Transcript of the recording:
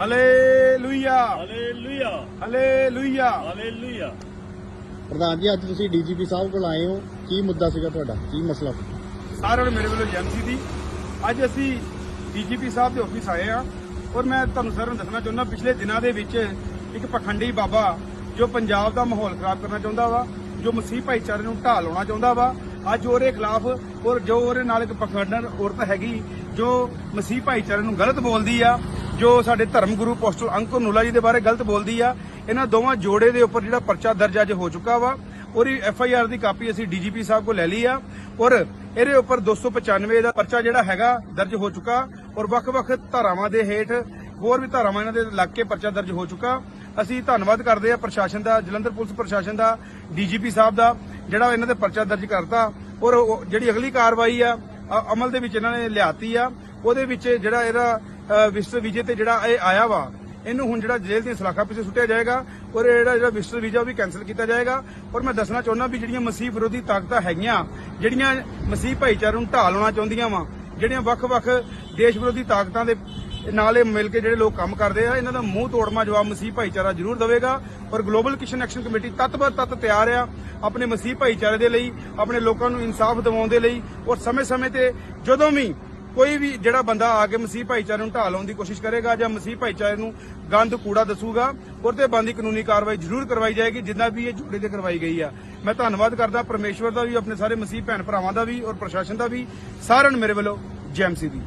Hallelujah hallelujah hallelujah hallelujah ਪ੍ਰਧਾਨ ਜੀ ਅੱਜ ਤੁਸੀਂ ਡੀਜੀਪੀ ਸਾਹਿਬ ਕੋਲ ਆਏ ਹੋ। ਕੀ ਮੁੱਦਾ ਸੀਗਾ ਤੁਹਾਡਾ? ਕੀ ਮਸਲਾ? ਸੀ ਸਾਰਿਆਂ ਨੂੰ ਮੇਰੇ ਵੱਲੋਂ ਏਜੰਸੀ ਦੀ। ਅੱਜ ਅਸੀਂ ਡੀਜੀਪੀ ਸਾਹਿਬ ਦੇ ਆਫਿਸ ਆਏ ਆ ਔਰ ਮੈਂ ਤੁਹਾਨੂੰ ਸਾਰਿਆਂ ਨੂੰ ਦੱਸਣਾ ਚਾਹੁੰਦਾ ਪਿਛਲੇ ਦਿਨਾਂ ਦੇ ਵਿੱਚ ਇੱਕ ਪਖੰਡੀ ਬਾਬਾ ਜੋ ਪੰਜਾਬ ਦਾ ਮਾਹੌਲ ਖਰਾਬ ਕਰਨਾ ਚਾਹੁੰਦਾ ਵਾ ਜੋ ਮਸੀਹ ਭਾਈਚਾਰੇ ਨੂੰ ਢਾਹ ਲਾਉਣਾ ਚਾਹੁੰਦਾ ਵਾ ਅੱਜ ਉਹਦੇ ਖਿਲਾਫ ਔਰ ਜੋ ਉਹਦੇ ਨਾਲ ਇੱਕ ਪਖੰਡਨ ਔਰਤ ਹੈਗੀ ਜੋ ਮਸੀਹ ਭਾਈਚਾਰੇ ਨੂੰ ਗਲਤ ਬੋਲਦੀ ਆ ਜੋ ਸਾਡੇ ਧਰਮ ਗੁਰੂ ਪੋਸਟਲ ਅੰਕੁਰ ਨੂਲਾ ਜੀ ਦੇ ਬਾਰੇ ਗਲਤ ਬੋਲਦੀ ਆ, ਇਹਨਾਂ ਦੋਵਾਂ ਜੋੜੇ ਦੇ ਉੱਪਰ ਜਿਹੜਾ ਪਰਚਾ ਦਰਜ ਅੱਜ ਹੋ ਚੁੱਕਾ ਵਾ, ਉਹਦੀ ਐਫ ਆਈ ਆਰ ਦੀ ਕਾਪੀ ਅਸੀਂ ਡੀਜੀਪੀ ਸਾਹਿਬ ਕੋਲ ਲੈ ਲਈ ਆ ਔਰ ਇਹਦੇ ਉੱਪਰ 295 ਦਾ ਪਰਚਾ ਜਿਹੜਾ ਹੈਗਾ ਦਰਜ ਹੋ ਚੁੱਕਾ ਔਰ ਵੱਖ-ਵੱਖ ਧਾਰਾਵਾਂ ਦੇ ਹੇਠ ਹੋਰ ਵੀ ਧਾਰਾਵਾਂ ਇਹਨਾਂ ਦੇ ਲੱਗ ਕੇ ਪਰਚਾ ਦਰਜ ਹੋ ਚੁੱਕਾ। ਅਸੀਂ ਧੰਨਵਾਦ ਕਰਦੇ ਆ ਪ੍ਰਸ਼ਾਸਨ ਦਾ, ਜਲੰਧਰ ਪੁਲਿਸ ਪ੍ਰਸ਼ਾਸਨ ਦਾ ਡੀਜੀਪੀ ਸਾਹਿਬ ਦਾ, ਜਿਹੜਾ ਇਹਨਾਂ ਦੇ ਪਰਚਾ ਦਰਜ ਕਰਤਾ ਔਰ ਜਿਹੜੀ ਅਗਲੀ ਕਾਰਵਾਈ ਆ ਅਮਲ ਦੇ ਵਿੱਚ ਇਹਨਾਂ ਨੇ ਲਿਆਤੀ ਆ, ਉਹਦੇ ਵਿੱਚ ਜਿਹੜਾ ਇਹਦਾ ਅ, ਵਿਸਟਰ ਵੀਜੇ ਤੇ ਜਿਹੜਾ ਇਹ ਆਇਆ ਵਾ ਇਹਨੂੰ ਹੁਣ ਜਿਹੜਾ ਜੇਲ੍ਹ ਦੀਆਂ ਸਲਾਖਾਂ ਪਿੱਛੇ ਸੁੱਟਿਆ ਜਾਏਗਾ ਔਰ ਇਹ ਜਿਹੜਾ ਜਿਹੜਾ ਵਿਸਟਰ ਵੀਜ਼ਾ ਉਹ ਵੀ ਕੈਨਸਲ ਕੀਤਾ ਜਾਏਗਾ। ਔਰ ਮੈਂ ਦੱਸਣਾ ਚਾਹੁੰਦਾ ਵੀ ਜਿਹੜੀਆਂ ਮਸੀਹ ਵਿਰੋਧੀ ਤਾਕਤਾਂ ਹੈਗੀਆਂ ਜਿਹੜੀਆਂ ਮਸੀਹ ਭਾਈਚਾਰੇ ਨੂੰ ਢਾਹ ਲਾਉਣਾ ਚਾਹੁੰਦੀਆਂ ਵਾ ਜਿਹੜੀਆਂ ਵੱਖ-ਵੱਖ ਦੇਸ਼ ਵਿਰੋਧੀ ਤਾਕਤਾਂ ਦੇ ਨਾਲ ਇਹ ਮਿਲ ਕੇ ਜਿਹੜੇ ਲੋਕ ਕੰਮ ਕਰਦੇ ਆ ਇਹਨਾਂ ਦਾ ਮੂੰਹ ਤੋੜਮਾ ਜਵਾਬ ਮਸੀਹ ਭਾਈਚਾਰਾ ਜ਼ਰੂਰ ਦੇਵੇਗਾ। ਔਰ ਗਲੋਬਲ ਕਿਸ਼ਨ ਐਕਸ਼ਨ ਕਮੇਟੀ ਤਤਪਰ ਤਤ ਤਿਆਰ ਆ ਆਪਣੇ ਮਸੀਹ ਭਾਈਚਾਰੇ ਦੇ ਲਈ ਆਪਣੇ ਲੋਕਾਂ ਨੂੰ ਇਨਸਾਫ ਦਿਵਾਉਣ ਦੇ ਲਈ। ਔਰ ਸਮੇਂ-ਸਮੇਂ ਤੇ ਜਦੋਂ ਵੀ ਕੋਈ ਵੀ ਜਿਹੜਾ ਬੰਦਾ ਆ ਕੇ ਮਸੀਹ ਭਾਈਚਾਰੇ ਨੂੰ ਢਾਹ ਲਾਉਣ ਦੀ ਕੋਸ਼ਿਸ਼ ਕਰੇਗਾ ਜਾਂ ਮਸੀਹ ਭਾਈਚਾਰੇ ਨੂੰ ਗੰਦ ਕੂੜਾ ਦੱਸੂਗਾ ਉਹ ਤੇ ਬੰਦੀ ਕਾਨੂੰਨੀ ਕਾਰਵਾਈ ਜ਼ਰੂਰ ਕਰਵਾਈ ਜਾਏਗੀ ਜਿੱਦਾਂ ਵੀ ਇਹ ਜੋੜੇ ਤੇ ਕਰਵਾਈ ਗਈ ਆ। ਮੈਂ ਧੰਨਵਾਦ ਕਰਦਾ ਪਰਮੇਸ਼ਵਰ ਦਾ ਵੀ, ਆਪਣੇ ਸਾਰੇ ਮਸੀਹ ਭੈਣ ਭਰਾਵਾਂ ਦਾ ਵੀ ਔਰ ਪ੍ਰਸ਼ਾਸਨ ਦਾ ਵੀ। ਸਾਰਿਆਂ ਨੂੰ ਮੇਰੇ ਵੱਲੋਂ ਜੈਮਸੀ ਦੀ